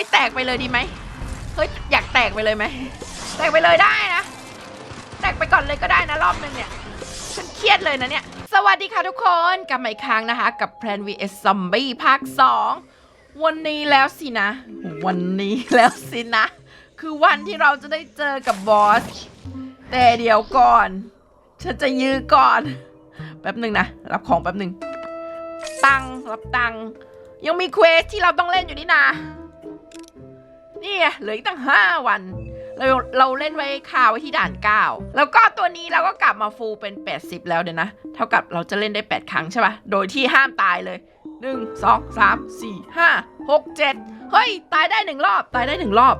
ฮ้ยแตกไปเลยดีไหมเฮ้ยอยากแตกไปเลยไหมแตกไปเลยได้นะ แตกไปก่อนเลยก็ได้นะรอบนึงเนี่ยฉันเครียดเลยนะเนี่ย สวัสดีค่ะทุกคนกลับมาอีกครั้งนะคะ กับ Plan vs Zombie ภาค 2 วันนี้แล้วสินะ วันนี้แล้วสินะ คือวันที่เราจะได้เจอกับบอส แต่เดี๋ยวก่อน ฉันจะยื้อก่อน แป๊บหนึ่งนะ รับของแป๊บหนึ่งตังค์รับตังค์ยังมีเควสที่เราต้องเล่นอยู่นี่นานี่ไงเหลืออีกตั้งห้าวัน เราเราเล่นไว้คาวไว้ที่ด่าน 9 แล้วก็ตัวนี้เราก็กลับมาฟูลเป็น 80 แล้วเดี๋ยวนะ เท่ากับเราจะเล่นได้ 8 ครั้งใช่ปะโดยที่ห้ามตายเลย 1 2 3 4 5 6 7 เฮ้ย ตายได้หนึ่งรอบตายได้หนึ่งรอบ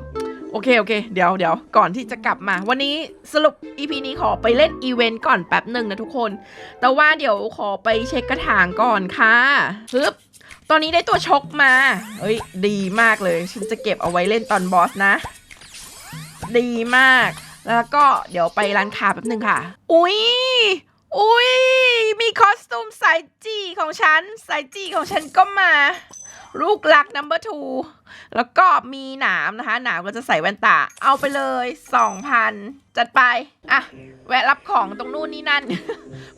โอเค โอเค เดี๋ยวเดี๋ยวก่อนที่จะกลับมา วันนี้สรุป EP นี้ขอไปเล่นอีเวนต์ก่อนแป๊บหนึ่งนะทุกคน แต่ว่าเดี๋ยวขอไปเช็คกระถางก่อนค่ะฮึบ ตอนนี้ได้ตัวชกมา เอ้ย ดีมากเลย ฉันจะเก็บเอาไว้เล่นตอนบอสนะ ดีมาก แล้วก็เดี๋ยวไปร้านค้าแป๊บนึงค่ะ อุ๊ยอุ๊ยมีคอสตูมสายจีของฉัน สายจีของฉันก็มา ลูกหลัก number two แล้วก็มีหนามนะคะ หนามก็จะใส่แว่นตา เอาไปเลย 2,000 จัดไป อะ แวะรับของตรงนู่นนี่นั่น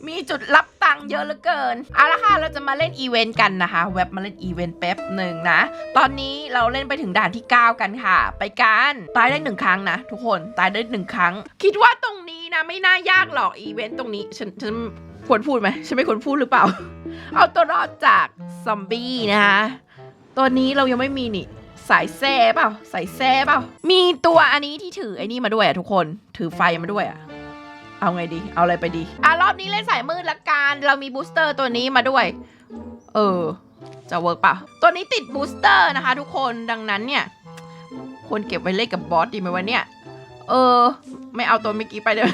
มีจุดรับ ตังค์เยอะเหลือเกินเอาละค่ะเราจะมาเล่นอีเวนต์กันนะคะแว็บมาเล่นอีเวนต์แป๊บหนึ่งนะ ตอนนี้เราเล่นไปถึงด่านที่ 9 กันค่ะ ไปกันตายได้หนึ่งครั้งนะ ทุกคนตายได้หนึ่งครั้ง คิดว่าตรงนี้นะไม่น่ายากหรอกอีเวนต์ตรงนี้ฉันฉันควรพูดไหมฉันไม่ควรพูดหรือเปล่า เอาตัวรอดจากซอมบี้นะคะตัวนี้เรายังไม่มีนี่สายแซ่เปล่าสายแซ่เปล่ามีตัวอันนี้ที่ถือไอ้นี่มาด้วยอะทุกคนถือไฟมาด้วยอะ เอาไงดี เอาอะไรไปดี อะรอบนี้เล่นสายมืดละกัน เรามีบูสเตอร์ตัวนี้มาด้วย เออ จะเวิร์กเปล่าตัวนี้ติดบูสเตอร์นะคะ ทุกคน ดังนั้นเนี่ย ควรเก็บไว้เล่นกับบอสดีไหมวะเนี่ย เออ ไม่เอาตัวเมื่อกี้ไปเลย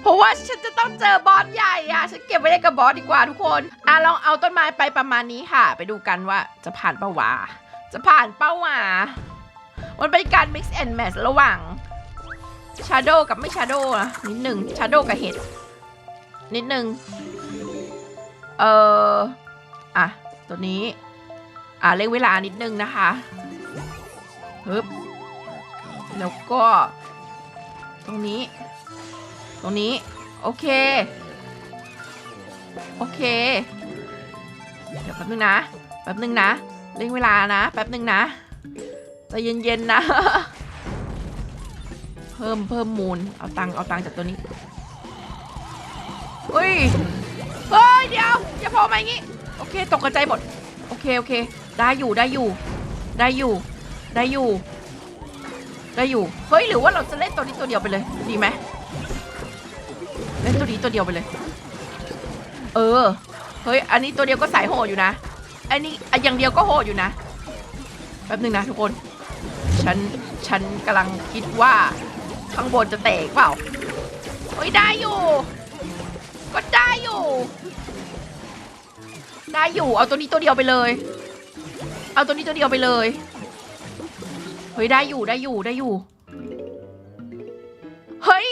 เพราะว่าฉันจะต้องเจอบอสใหญ่อะฉันเก็บไว้เล่นกับบอสดีกว่าทุกคน อะลองเอาต้นไม้ไปประมาณนี้ค่ะ ไปดูกันว่าจะผ่านเป้าวาจะผ่านเป้าวามันเป็นการ mix and match ระหว่าง Shadow กับไม่ Shadow นะนิดหนึ่ง Shadow กับเห็ด นิดหนึ่งเอออะ ตัวนี้ อะเร่งเวลานิดนึงนะคะฮึบแล้วก็ ตรงนี้ ตรงนี้ โอเค โอเค เดี๋ยวแป๊บนึงนะ แป๊บนึงนะ เร่งเวลานะ แป๊บหนึ่งนะใจเย็นๆนะ เพิ่มเพิ่มมูล เอาตังเอาตังจากตัวนี้เฮ้ย เฮ้ย เดี๋ยวอย่าพอมาอย่างงี้ โอเค ตกกระจายหมด โอเค โอเค ได้อยู่ ได้อยู่ ได้อยู่ ได้อยู่ ได้อยู่ เฮ้ย หรือว่าเราจะเล่นตัวนี้ตัวเดียวไปเลย ดีไหมเล่นตัวนี้ตัวเดียวไปเลย เออ เฮ้ย อันนี้ตัวเดียวก็สายโหดอยู่นะ อันนี้อันอย่างเดียวก็โหดอยู่นะ แป๊บหนึ่งนะทุกคน ฉัน ฉันกำลังคิดว่า ข้างบนจะแตกเปล่าเฮ้ยได้อยู่ ก็ได้อยู่ ได้อยู่ เอาตัวนี้ตัวเดียวไปเลย เอาตัวนี้ตัวเดียวไปเลย เฮ้ยได้อยู่ได้อยู่ได้อยู่ เฮ้ย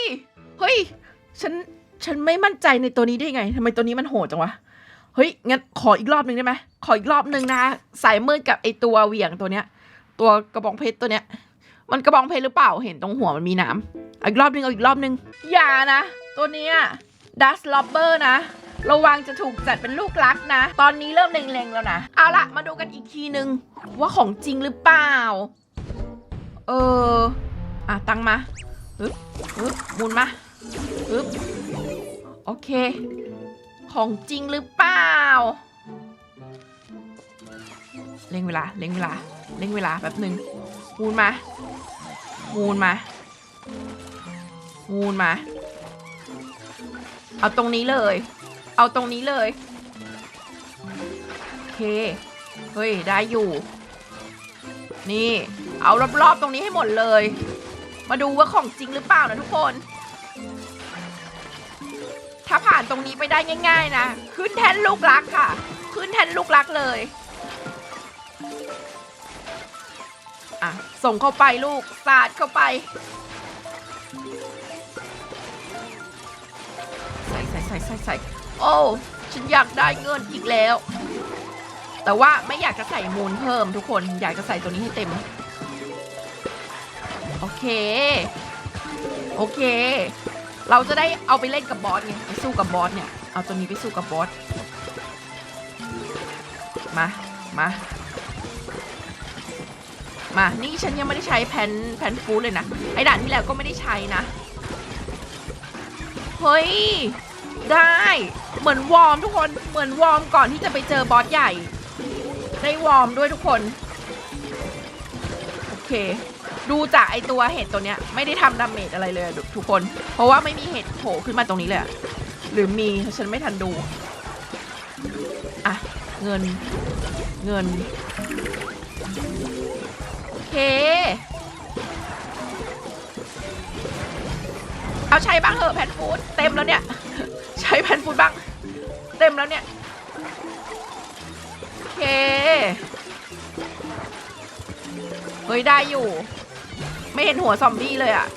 เฮ้ย ฉัน ฉันไม่มั่นใจในตัวนี้ได้ไงทำไมตัวนี้มันโหดจังวะ เฮ้ย งั้นขออีกรอบหนึ่งได้ไหม ขออีกรอบหนึ่งนะ สายมืดกับไอตัวเหวี่ยงตัวเนี้ย ตัวกระบองเพชรตัวเนี้ย มันกระบองเพชรหรือเปล่าเห็นตรงหัวมันมีน้ำอีกรอบนึงเอาอีกรอบนึงอย่านะ ตัวเนี้ยดัสลอบเบอร์นะระวังจะถูกจัดเป็นลูกรักนะ ตอนนี้เริ่มเล็งๆแล้วนะ เอาละมาดูกันอีกทีนึง ว่าของจริงหรือเปล่า เออ อะ ตังมาฮึบฮึบหมุนมาฮึบโอเค ของจริงหรือเปล่าเร่งเวลาเร่งเวลาเร่งเวลาแป๊บหนึ่งมูนมา มูนมามูนมา เอาตรงนี้เลย เอาตรงนี้เลย โอเค เฮ้ย ได้อยู่ นี่ เอารอบๆตรงนี้ให้หมดเลย มาดูว่าของจริงหรือเปล่านะทุกคน ถ้าผ่านตรงนี้ไปได้ง่าย ๆ นะ ขึ้นแท่นลูกรักค่ะ ขึ้นแท่นลูกรักเลย อะ ส่งเข้าไปลูก สาดเข้าไป ใส่ใส่ใส่ใส่ใส่โอ้ ฉันอยากได้เงินอีกแล้ว แต่ว่าไม่อยากจะใส่มูลเพิ่มทุกคน อยากจะใส่ตัวนี้ให้เต็ม โอเค โอเค เราจะได้เอาไปเล่นกับบอสไง ไปสู้กับบอสเนี่ย เอาตัวนี้ไปสู้กับบอส มา มา มา นี่ฉันยังไม่ได้ใช้แผ่นแผ่นฟูดเลยนะ ไอ้ด่านที่แล้วก็ไม่ได้ใช้นะ เฮ้ย ได้ เหมือนวอร์มทุกคน เหมือนวอร์มก่อนที่จะไปเจอบอสใหญ่ ได้วอร์มด้วยทุกคน โอเค ดูจากไอตัวเห็ดตัวเนี้ย ไม่ได้ทำดาเมจอะไรเลยทุกคน เพราะว่าไม่มีเห็ดโผล่ขึ้นมาตรงนี้เลย หรือมีฉันไม่ทันดู อะ เงิน เงิน เค เอาใช้บ้างเหอะแพนฟูดเต็มแล้วเนี่ย ใช้แพนฟูดบ้าง เต็มแล้วเนี่ย โอเค เฮ้ย ได้อยู่ ไม่เห็นหัวซอมบี้เลยอะ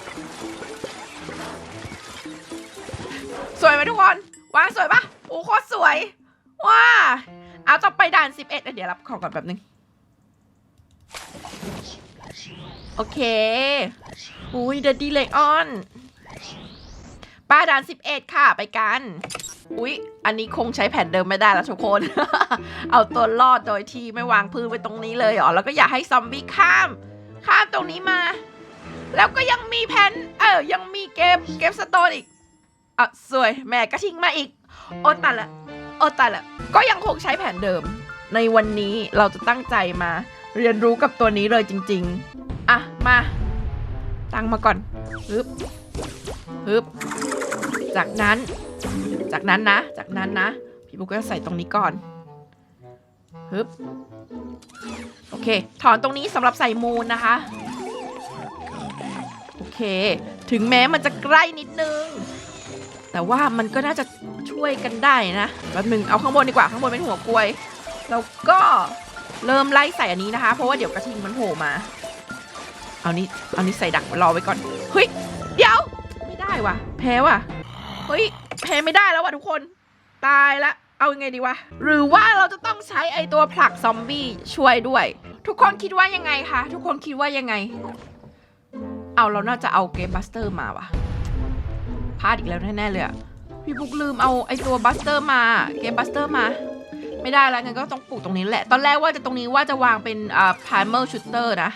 สวยไหมทุกคนวางสวยปะโอ้โคตรสวย ว้า เอาต่อไปด่าน 11เดี๋ยวรับของก่อนแป๊บนึง โอเค อุ้ยเดดดี้เลออนป้าด่าน 11 ค่ะไปกัน อุ๊ย อันนี้คงใช้แผ่นเดิมไม่ได้แล้วทุกคน เอาตัวรอดโดยที่ไม่วางพื้นไว้ตรงนี้เลยเหรอ แล้วก็อย่าให้ซอมบี้ข้าม ข้ามตรงนี้มา แล้วก็ยังมีแผ่นเออ ยังมีเกมเกมสโตนอีกอะสวยแม่ก็ทิ้งมาอีก โอตายละ โอตายละ ก็ยังคงใช้แผนเดิม ในวันนี้เราจะตั้งใจมา เรียนรู้กับตัวนี้เลยจริง อะ มา ตั้งมาก่อนฮึบฮึบจากนั้น จากนั้นนะ จากนั้นนะ พี่บุ๊กก็จะใส่ตรงนี้ก่อนฮึบโอเค ถอนตรงนี้สำหรับใส่มูลนะคะ โอเค ถึงแม้มันจะใกล้นิดนึง แต่ว่ามันก็น่าจะช่วยกันได้นะแป๊บหนึ่งเอาข้างบนดีกว่า ข้างบนเป็นหัวกลวย แล้วก็เริ่มไล่ใส่อันนี้นะคะ เพราะว่าเดี๋ยวกระทิงมันโผล่มา เอานี้เอานี้ใส่ดักรอไว้ก่อน เฮ้ย เดี๋ยว ไม่ได้ว่ะ แพ้ว่ะ เฮ้ย แพ้ไม่ได้แล้วว่ะทุกคน ตายละ เอายังไงดีวะ หรือว่าเราจะต้องใช้ไอตัวผลักซอมบี้ช่วยด้วย ทุกคนคิดว่ายังไงคะ ทุกคนคิดว่ายังไง เอาเราน่าจะเอาเกมบัสเตอร์มาว่ะ พลาดอีกแล้วแน่ๆเลยอะพี่บุ๊กลืมเอาไอตัวบัสเตอร์มา เกมบัสเตอร์มาไม่ได้แล้วงั้นก็ต้องปลูกตรงนี้แหละ ตอนแรกว่าจะตรงนี้ว่าจะวางเป็นอ่า primer shooter นะ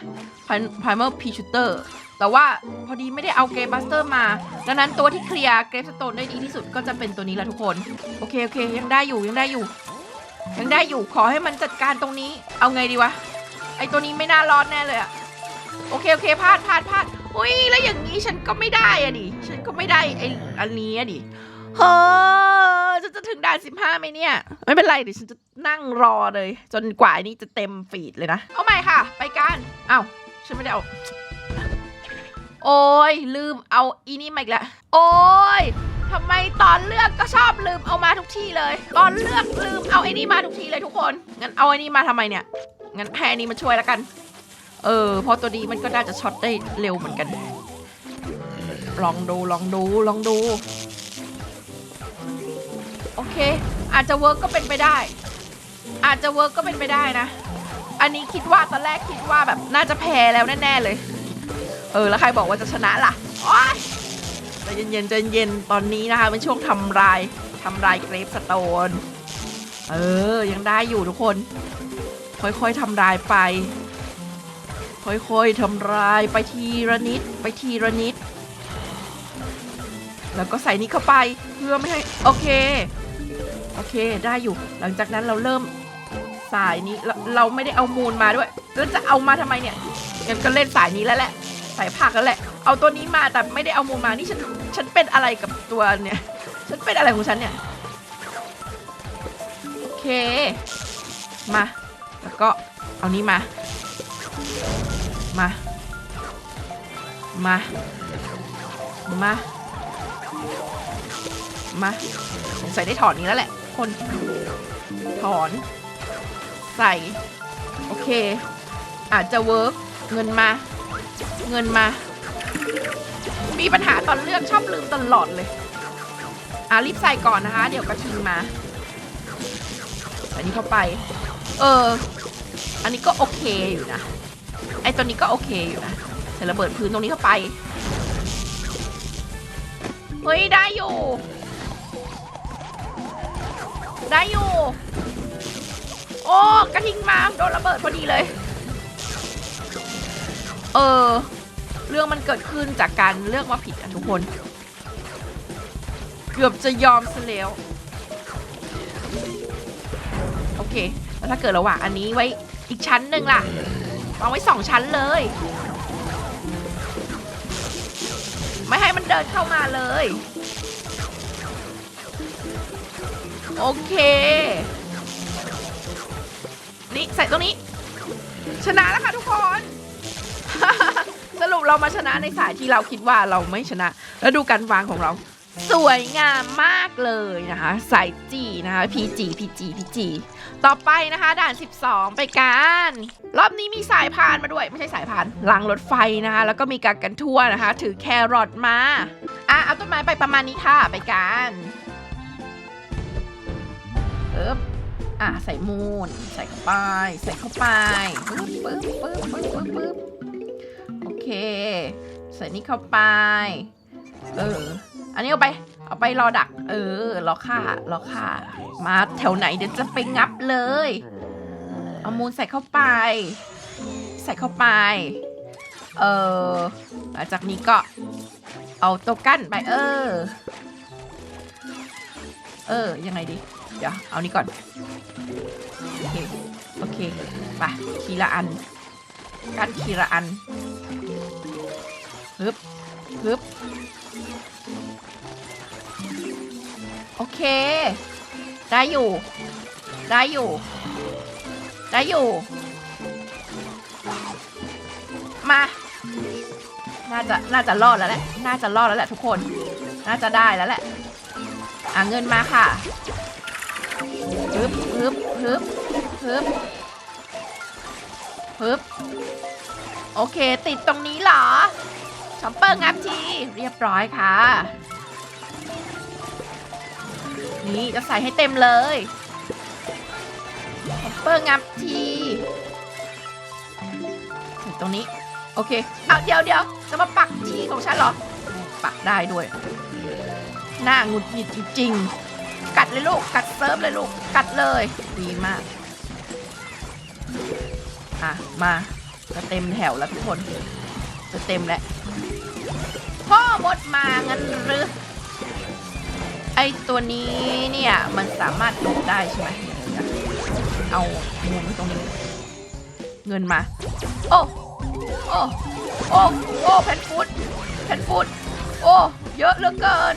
primer p shooter แต่ว่าพอดีไม่ได้เอาเกมบัสเตอร์มา ดังนั้นตัวที่เคลียร์เกรฟสโตนได้ดีที่สุดก็จะเป็นตัวนี้แหละทุกคน โอเค โอเค ยังได้อยู่ยังได้อยู่ ยังได้อยู่ขอให้มันจัดการตรงนี้เอาไงดีวะ ไอตัวนี้ไม่น่ารอดแน่เลยอะโอเค โอเคพลาดพลาดพลาดอุ้ยแล้วอย่างนี้ฉันก็ไม่ได้อะดิฉันก็ไม่ได้ไออันนี้อะดิเฮ้อจะจะถึงด่านสิบห้าไหมเนี่ย ไม่เป็นไรเดี๋ยวฉันจะนั่งรอเลย จนกว่าอันนี้จะเต็มฟีดเลยนะ เอาใหม่ค่ะ ไปกันเอ้า ฉันไม่ได้เอา โอ้ยลืมเอาอีนี่มาอีกแล้วโอ้ยทำไมตอนเลือกก็ชอบลืมเอามาทุกที่เลย ตอนเลือกลืมเอาไอ้นี่มาทุกทีเลยทุกคน งั้นเอาไอ้นี่มาทำไมเนี่ย งั้นแพ้นี้มาช่วยแล้วกัน เออพราะตัวดีมันก็น่าจะช็อตได้เร็วเหมือนกัน ลองดูลองดูลองดู โอเค อาจจะเวิร์กก็เป็นไปได้ อาจจะเวิร์กก็เป็นไปได้นะ อันนี้คิดว่าตอนแรกคิดว่าแบบน่าจะแพ้แล้วแน่ๆเลย เออแล้วใครบอกว่าจะชนะล่ะโอ๊ยใจเย็นๆใจเย็นตอนนี้นะคะเป็นช่วงทำลายทำลายเกรฟสโตน เออ ยังได้อยู่ทุกคน ค่อยๆทำลายไป ค่อยๆทำลายไปทีละนิดไปทีละนิด แล้วก็ใส่นี้เข้าไปเพื่อไม่ให้ โอเค โอเคได้อยู่ หลังจากนั้นเราเริ่ม สายนี้เราเราไม่ได้เอามูลมาด้วยแล้วจะเอามาทำไมเนี่ยงั้นก็เล่นสายนี้แล้วแหละสายผักแล้วแหละ เอาตัวนี้มาแต่ไม่ได้เอามูลมานี่ฉันฉันเป็นอะไรกับตัวเนี่ย ฉันเป็นอะไรของฉันเนี่ยโอเค มาแล้วก็เอานี้มา มา มา มา มาสงสัยได้ถอนนี้แล้วแหละ คนถอน ใส่ โอเค อาจจะเวิร์กเงินมา เงินมา มีปัญหาตอนเลือกชอบลืมตลอดเลย อะรีบใส่ก่อนนะคะ เดี๋ยวกระทิงมาใส่นี้เข้าไป เออ อันนี้ก็โอเคอยู่นะ ไอตัวนี้ก็โอเคอยู่นะใส่ระเบิดพื้นตรงนี้เข้าไป เฮ้ย ได้อยู่ ได้อยู่ โอ้กระทิงมาโดนระเบิดพอดีเลย เออ เรื่องมันเกิดขึ้นจากการเลือกมาผิดอะทุกคน เกือบจะยอมซะแล้ว โอเค แล้วถ้าเกิดระหว่างอันนี้ไว้อีกชั้นหนึ่งล่ะวางไว้สองชั้นเลย ไม่ให้มันเดินเข้ามาเลย โอเค นี่ใส่ตรงนี้ ชนะแล้วค่ะทุกคน สรุปเรามาชนะในสายที่เราคิดว่าเราไม่ชนะ แล้วดูการวางของเรา สวยงามมากเลยนะคะ สายจีนะคะ PG PG PG ต่อไปนะคะ ด่าน 12 ไปกัน รอบนี้มีสายพานมาด้วย ไม่ใช่สายพานรางรถไฟนะคะ แล้วก็มีการกันทั่วนะคะ ถือแครอทมาอะเอาต้นไม้ไปประมาณนี้ค่ะ ไปกันเอ๊บ อะใส่มูนใส่เข้าไป ใส่เข้าไปปึ๊บปึ๊บปึ๊บปึ๊บปึ๊บปึ๊บโอเค ใส่นี่เข้าไป เออ อันนี้เอาไป เอาไปรอดัก เออ รอฆ่ารอฆ่า มาแถวไหนเดี๋ยวจะไปงับเลย เอามูลใส่เข้าไป ใส่เข้าไป เออหลังจากนี้ก็เอาตัวกั้นไป เออ เออ ยังไงดี เดี๋ยวเอานี้ก่อน โอเค โอเค ไปทีละอัน กั้นทีละอันฮึบฮึบโอเค ได้อยู่ ได้อยู่ ได้อยู่ มา น่าจะ น่าจะรอดแล้วแหละ น่าจะรอดแล้วแหละทุกคน น่าจะได้แล้วแหละ อะเงินมาค่ะ ฮึบฮึบฮึบฮึบฮึบโอเค ติดตรงนี้เหรอช็อปเปอร์งับทีเรียบร้อยค่ะ นี่จะใส่ให้เต็มเลยช็อปเปอร์งับทีใส่ตรงนี้ โอเค เอาเดี๋ยวเดี๋ยวจะมาปักทีของฉันเหรอ ปักได้ด้วย หน้าหงุดหงิดจริงๆ กัดเลยลูก กัดเซิร์ฟเลยลูก กัดเลย ดีมาก อะ มาจะเต็มแถวแล้วทุกคน จะเต็มแล้ว พ่อมดมางั้นหรือ ไอตัวนี้เนี่ย มันสามารถดูดได้ใช่ไหมเดี๋ยวๆเอามุมไว้ตรงนี้ เงินมา โอ้ โอ้ โอ้ โอ้แพนฟูดแพนฟูดโอ้ เยอะเหลือเกิน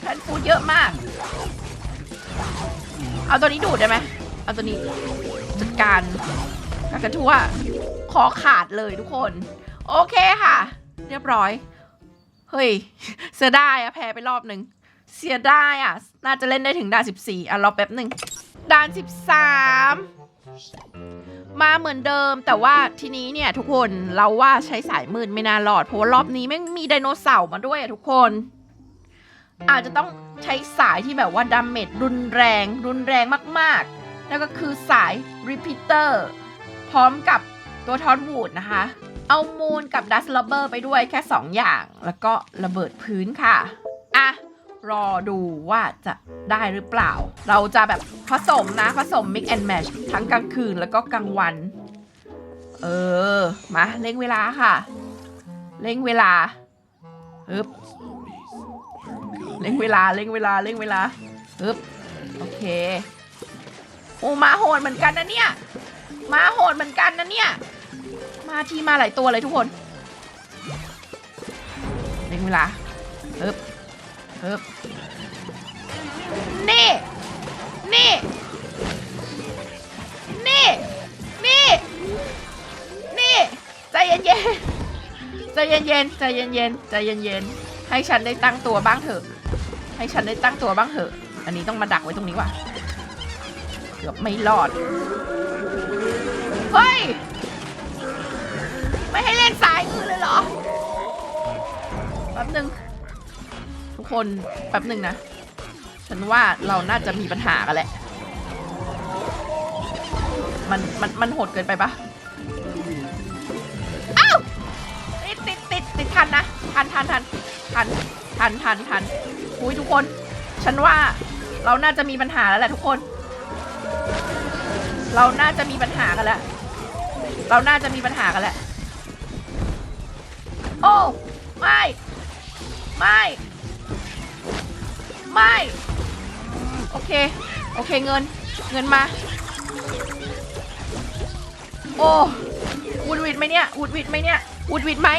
แพนฟูดเยอะมาก เอาตัวนี้ดูดได้ไหมเอาตัวนี้จัดการกากระทั่วคอขาดเลยทุกคน โอเคค่ะ เรียบร้อย เฮ้ย เสียดายอะแพ้ไปรอบหนึ่งเสียดายอะน่าจะเล่นได้ถึงด่าน14อะรอแป๊บหนึ่งด่าน 13 มาเหมือนเดิมแต่ว่าทีนี้เนี่ยทุกคนเราว่าใช้สายมืดไม่น่ารอด เพราะว่ารอบนี้ไม่งมีไดโนเสาร์มาด้วยอะทุกคน อาจจะต้องใช้สายที่แบบว่าดาเมจรุนแรง รุนแรงมากๆนั่นก็คือสาย Repeater พร้อมกับตัวทอนวูดนะคะ เอามูนกับดัส t ลเบอร์ไปด้วยแค่ 2 อย่าง แล้วก็ระเบิดพื้นค่ะ อะ รอดูว่าจะได้หรือเปล่า เราจะแบบผสมนะ ผสม mix and match ทั้งกลางคืนแล้วก็กลางวัน เออ มาเร่งเวลาค่ะ เร่งเวลาฮึบ เร่งเวลาเร่งเวลาเร่งเวลาฮึบโอเคโอ้มาโหดเหมือนกันนะเนี่ยมาโหดเหมือนกันนะเนี่ย มาทีมาหลายตัวเลยทุกคนเร่งเวลาฮึบฮึบนี่ นี่ นี่ นี่ นี่ ใจเย็นๆใจเย็นๆใจเย็นๆใจเย็นๆให้ฉันได้ตั้งตัวบ้างเถอะ ให้ฉันได้ตั้งตัวบ้างเถอะ อันนี้ต้องมาดักไว้ตรงนี้ว่ะ เกือบไม่รอด เฮ้ย ไม่ให้เล่นสายมือเลยเหรอ แป๊บหนึ่งทุกคน แป๊บหนึ่งนะ ฉันว่าเราน่าจะมีปัญหากันแหละ มันมันมันโหดเกินไปปะอ้าวทันทันทันทันทันทันทัน อุ้ยทุกคน ฉันว่าเราน่าจะมีปัญหาแล้วแหละทุกคน เราน่าจะมีปัญหากันแล้ว เราน่าจะมีปัญหากันแล้ว โอ้ไม่ ไม่ ไม่ โอเค โอเคเงิน เงินมา โอ้วูดวิดไหมเนี่ยวูดวิดไหมเนี่ยวูดวิดไหม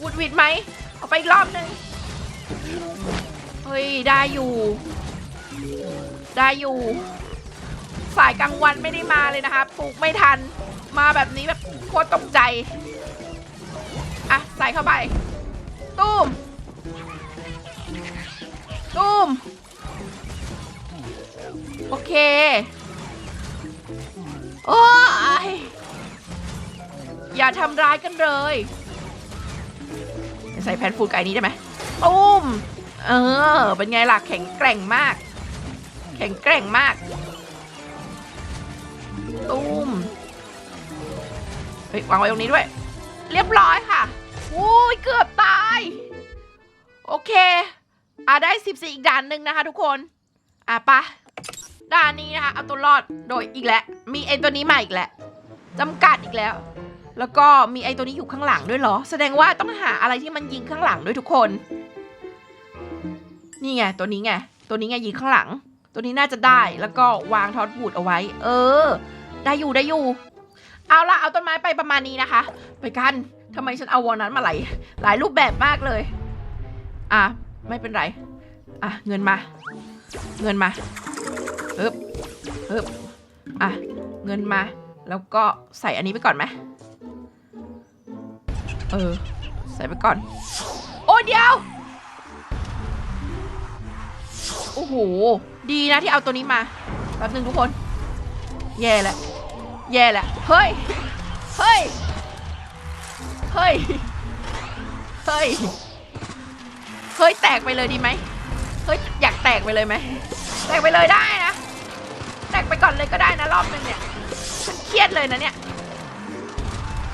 วูดวิดไหมเอาไปอีกรอบหนึ่ง ฮ้ย ได้อยู่ ได้อยู่ สายกลางวันไม่ได้มาเลยนะคะปลูกไม่ทัน มาแบบนี้แบบโคตรตกใจ อะ ใส่เข้าไป ตุ้ม ตุ้ม โอเค โอ้ยอย่าทำร้ายกันเลย ใส่แผ่นฟูไก่นี้ได้ไหมตุ้ม เออ เป็นไงล่ะแข็งแกร่งมาก แข็งแกร่งมาก ตุ้มเฮ้ยวางไว้ตรงนี้ด้วย เรียบร้อยค่ะอุ้ยเกือบตาย โอเค อะได้ 14 อีกด่านหนึ่งนะคะทุกคน อะปะด่านนี้นะคะเอาตัวรอดโดยอีกแล้ว มีไอตัวนี้มาอีกแล้วจำกัดอีกแล้ว แล้วก็มีไอตัวนี้อยู่ข้างหลังด้วยเหรอ แสดงว่าต้องหาอะไรที่มันยิงข้างหลังด้วยทุกคน นี่ไงตัวนี้ไง ตัวนี้ไงยิงข้างหลัง ตัวนี้น่าจะได้ แล้วก็วางทอดบูดเอาไว้ เออ ได้อยู่ได้อยู่ เอาละเอาต้นไม้ไปประมาณนี้นะคะ ไปกันทำไมฉันเอาวอลนั้นมาหลายหลายรูปแบบมากเลย อะ ไม่เป็นไร อะ เงินมา เงินมาปึ๊บปึ๊บอะ เงินมา แล้วก็ใส่อันนี้ไปก่อนไหมเออ ใส่ไปก่อน โอ้เดียว โอ้โห ดีนะที่เอาตัวนี้มา แป๊บนึงทุกคน แย่แล้วแย่แล้วเฮ้ย เฮ้ย เฮ้ย เฮ้ย เฮ้ย แตกไปเลยดีไหม เฮ้ย อยากแตกไปเลยไหม แตกไปเลยได้นะ แตกไปก่อนเลยก็ได้นะรอบนึงเนี่ย ฉันเครียดเลยนะเนี่ย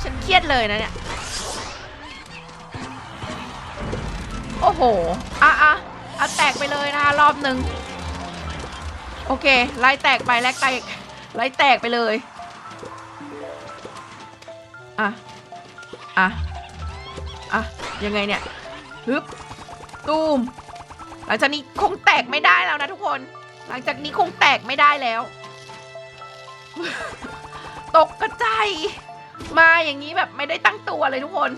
ฉันเครียดเลยนะเนี่ย โอ้โห อะอะ อะแตกไปเลยนะคะรอบหนึ่งโอเค ไล่แตกไปแลกแตกไล่แตกไปเลยอะอะอะยังไงเนี่ยฮึบตูมหลังจากนี้คงแตกไม่ได้แล้วนะทุกคน หลังจากนี้คงแตกไม่ได้แล้ว ตกกระจายมาอย่างนี้แบบไม่ได้ตั้งตัวเลยทุกคน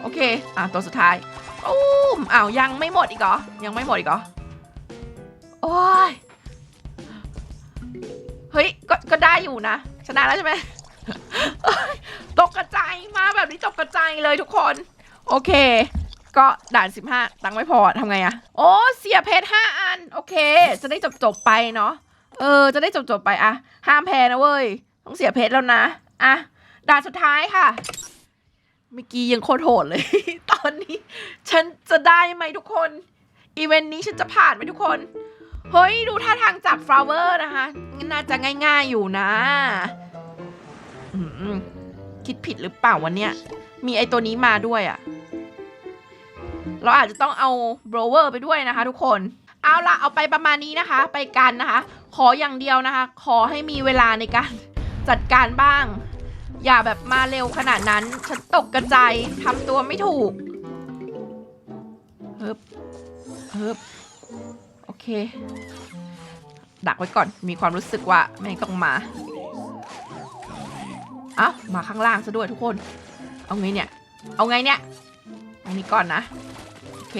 โอเค อะตัวสุดท้าย ตูมอ้าวยังไม่หมดอีกเหรอ ยังไม่หมดอีกเหรอ โอ้ย เฮ้ย ก็ ก็ได้อยู่นะ ชนะแล้วใช่ไหมตกกระจายมาแบบนี้ตกกระจายเลยทุกคน โอเค ก็ด่าน 15 ตังค์ไม่พอทำไงอะโอ้ เสียเพชร5อัน โอเค จะได้จบจบไปเนาะ เออ จะได้จบจบไปอะห้ามแพ้นะเว้ย ต้องเสียเพชรแล้วนะ อะ ด่านสุดท้ายค่ะ เมื่อกี้ยังโคตรโหดเลย ตอนนี้ ฉันจะได้ไหมทุกคน อีเวนต์นี้ฉันจะผ่านไหมทุกคน เฮ้ย ดูท่าทางจับฟลาวเวอร์นะคะ น่าจะง่ายๆอยู่นะ คิดผิดหรือเปล่าวันเนี้ย มีไอตัวนี้มาด้วยอะ่ะเราอาจจะต้องเอาโบรเวอร์ไปด้วยนะคะทุกคน เอาละเอาไปประมาณนี้นะคะ ไปกันนะคะ ขออย่างเดียวนะคะ ขอให้มีเวลาในการจัดการบ้าง อย่าแบบมาเร็วขนาดนั้น ฉันตกกระจายทำตัวไม่ถูกเฮิบเฮิบโอเค ดักไว้ก่อนมีความรู้สึกว่าแม่ต้องมาเอ้ามาข้างล่างซะด้วยทุกคน เอาไงเนี่ย เอาไงเนี่ยอันนี้ก่อนนะ โอเค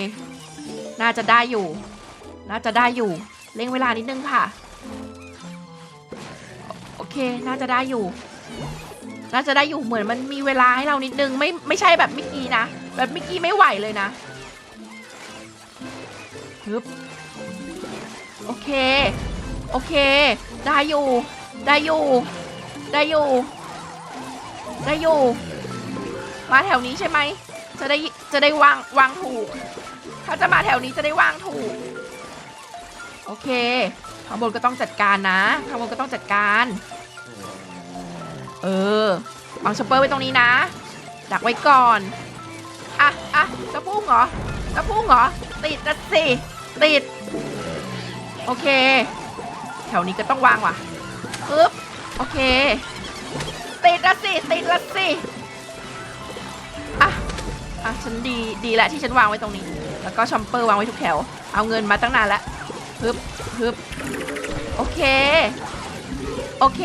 น่าจะได้อยู่ น่าจะได้อยู่เร่งเวลานิดนึงค่ะ โอเค น่าจะได้อยู่ น่าจะได้อยู่เหมือนมันมีเวลาให้เรานิดนึงไม่ไม่ใช่แบบเมื่อกี้นะแบบเมื่อกี้ไม่ไหวเลยนะฮึบโอเค โอเค ได้อยู่ ได้อยู่ ได้อยู่ ได้อยู่ มาแถวนี้ใช่ไหม จะได้จะได้วางวางถูก ถ้าจะมาแถวนี้จะได้วางถูก โอเคข้างบนก็ต้องจัดการนะข้างบนก็ต้องจัดการ เออวางช็อปเปอร์ไว้ตรงนี้นะ ดักไว้ก่อน อะจะพุ่งเหรอจะพุ่งเหรอ ติดนะสิ ติด โอเค แถวนี้ก็ต้องวางว่ะปึ๊บ โอเค ติดละสิ ติดละสิอะอะฉันดี ดีแล้วที่ฉันวางไว้ตรงนี้ แล้วก็ชัมเปอร์วางไว้ทุกแถว เอาเงินมาตั้งนานแล้วฮึบฮึบโอเค โอเค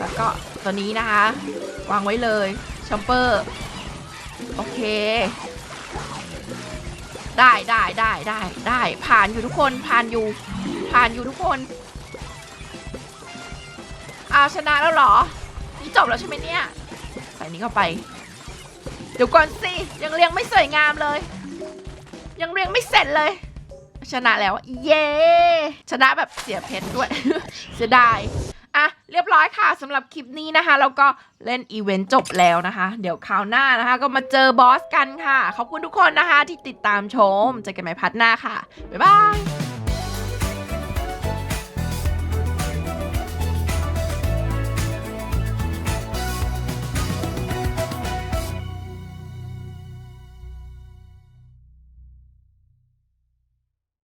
แล้วก็ ตัวนี้นะคะ วางไว้เลยชัมเปอร์ โอเค ได้ได้ได้ได้ได้ผ่านอยู่ทุกคนผ่านอยู่ ผ่านอยู่ทุกคนอาชนะแล้วหรอ นี่จบแล้วใช่ไหมเนี่ย ใส่นี้เข้าไป เดี๋ยวก่อนสิ ยังเรียงไม่สวยงามเลย ยังเรียงไม่เสร็จเลย ชนะแล้ว เย้ ชนะแบบเสียเพชรด้วย เสียดาย อะเรียบร้อยค่ะสำหรับคลิปนี้นะคะแล้วก็เล่นอีเวนต์จบแล้วนะคะ เดี๋ยวคราวหน้านะคะ ก็มาเจอบอสกันค่ะ ขอบคุณทุกคนนะคะที่ติดตามชมเจอกันใหม่พัดหน้าค่ะ บ๊ายบาย